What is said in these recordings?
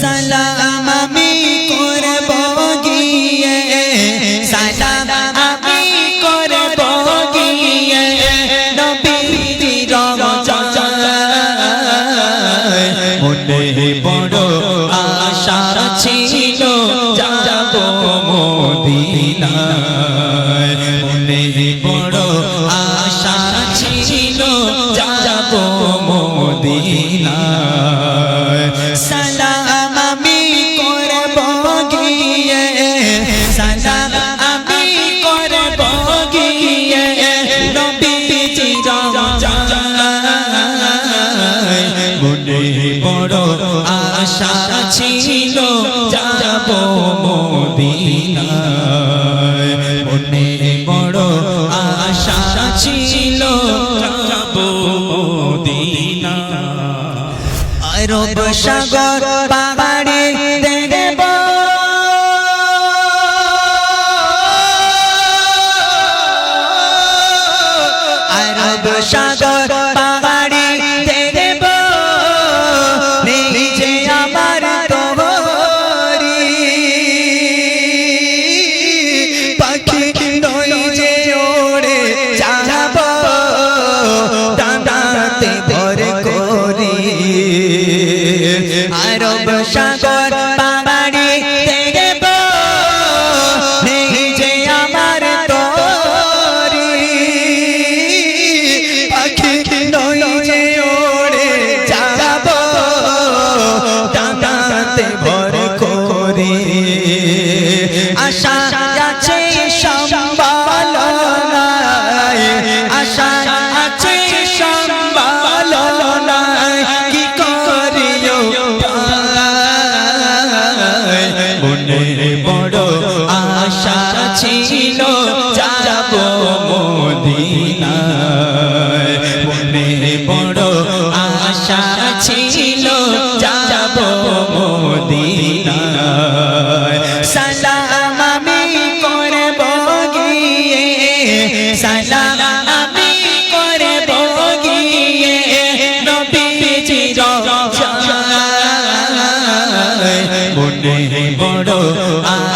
সালাম আমি করব গিয়ে, সালাম আমি করব গিয়ে রওজায় মনে বড় আশা ছিল, যাব মদিনায়। বড় আশা ছিল, যাব মদিনায়। মনে বড় আশা ছিল, যাব মদিনায়। আরব সাগর পাহাড়ে দেখব। আরব সাগর আরব বড় আশা ছিল, যাব মদিনায়। সালাম আমি করব গিয়ে, সালাম আমি করব গিয়ে, নবীজি রওজায় মনে বড়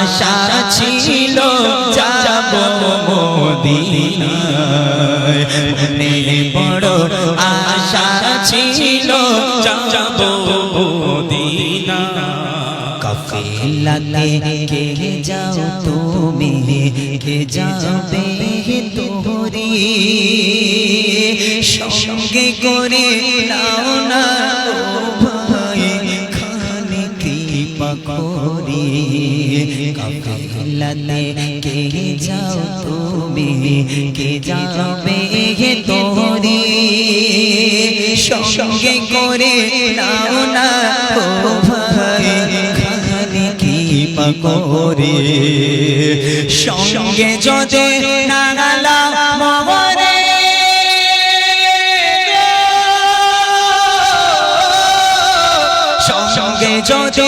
আশা ছিল, যাব মদিনায়। মনে ছিল, যাব মদিনায় কাফিলাতে কে যাও তুমি, কে যাবে তোরি সঙ্গে করে নাও না ভাই, খানে কৃপা করি। কাফিলাতে কে যাও তুমি, কে যাবে তোরি সঙ্গে করে নাও না ও ভাই খানে কৃপা করে। সঙ্গে যদি নাগালা মরে সঙ্গে যদি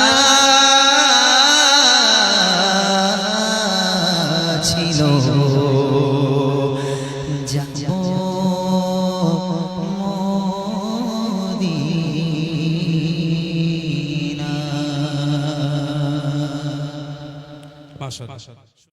মাশাআল্লাহ